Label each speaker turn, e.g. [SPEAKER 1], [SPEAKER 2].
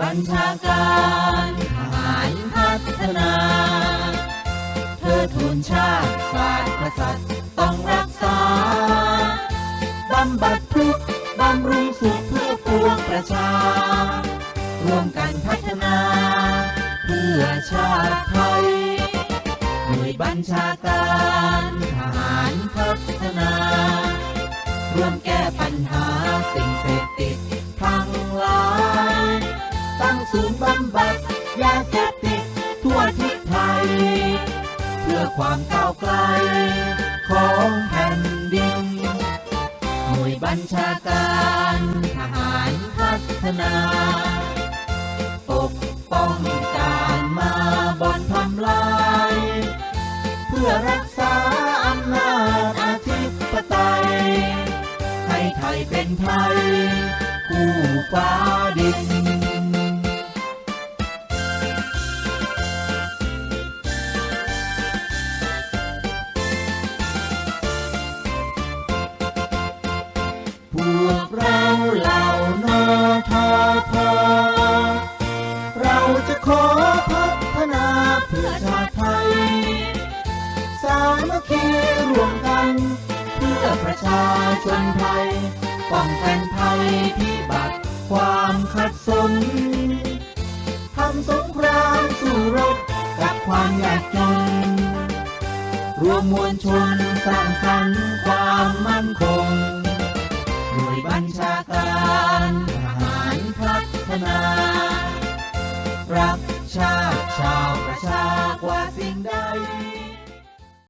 [SPEAKER 1] บัญชาการทหารพัฒนา เธอทูนชาติศาสตร์กษัตริย์ต้องรักษา บำบัดทุกข์บำรุงสุขเพื่อปวงประชา ร่วมกันพัฒนา เพื่อชาติไทยหน่วยบัญชา ศูนย์บำบัดยาเสพติดทั่วทิศไทย เพื่อความก้าวไกล ของแผ่นดิน หน่วยบัญชาการทหารพัฒนา ปกป้องการมาบ่อนทำลาย เพื่อรักษาอำนาจอธิปไตยให้ไทยเป็นไทย คู่ฟ้า วกเราเหล่านอทอพอเราจะขอพัฒนาเพื่อชาติไทย สามัคคีรวมกัน เพื่อประชาชนไทย ป้องกันภัยพิบัติความขัดสนทำสงครามสู้รบกับความยากจน รวมมวลชนสร้างสรรค์ความมั่นคง ชาติชาวประชา